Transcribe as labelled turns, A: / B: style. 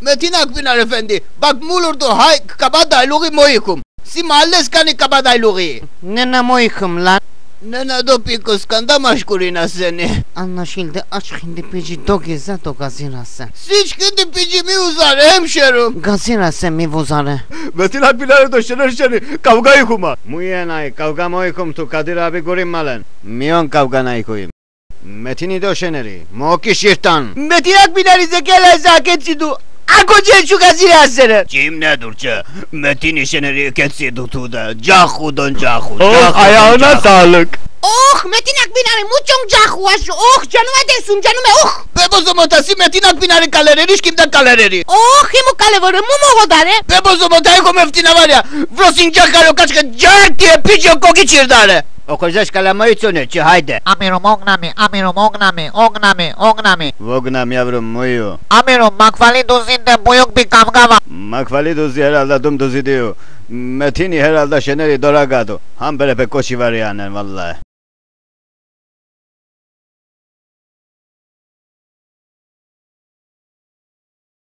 A: Metin Akpınar efendi. Bak mulurdu hay kabadaylığı moyikum. Si mahalleskani kabadaylığı.
B: Ne ne moykum lan?
A: Nena dopi kıskanda maşkurina seni.
B: Anlaşıldı aç hindi pici do geze do gazira sen.
A: Siç gidi picimi uzar hemşerim.
B: Gazira sen mi vuzare?
A: Metin Akbiler de şener şeni kavgayı kuma.
C: Muye nay kavga moykum tu Kadir abi gurim malen. Miyon kavga nay koyayım. Metin'i de şeneri. Moki şirtan.
A: Metin Akpınar'ı zekele zaketsidu. Ako აკოჯეჩუკაზი ასერა ჯიმნა დურჩა
C: მეთინი შენერი
A: კეციდუ თუდა
C: ჯახუდონ
A: ჯახუ ჯახუ.
C: აიანა
D: დალეკ
E: ოხ მეტინაკ ბინარე მუჭონ ჯახუაშ ოხ ჯანვადე სუმჯანუმე ოხ.
A: ბებოზო მოტასი მეტინაკ ბინარე კალერერი შკიმდა კალერერი.
E: ოხ იმო კალევორე მუმოღოდარე
A: ბებოზო მოტა ეგო მეფტინავარია ვროსინ ჯახარო კაჩკა ჯარტი ეპიჯო კოგი ჩირდარე
C: Օկոժաշ կալամայությունը
A: չհայդը։
F: Ամերոմ օգնամի, ամերոմ օգնամի, օգնամի, օգնամի։
C: Ոգնամ յավրում մույո։
F: Ամերոմ մակվալի դուզին դե բույոք բի կավգավա։
C: Մակվալի դուզի հերալդատում դուզի դիու։ Մետինի հերալդաշեների դորագադու։ Համբերեփե կոչիվարյանն վալլահ։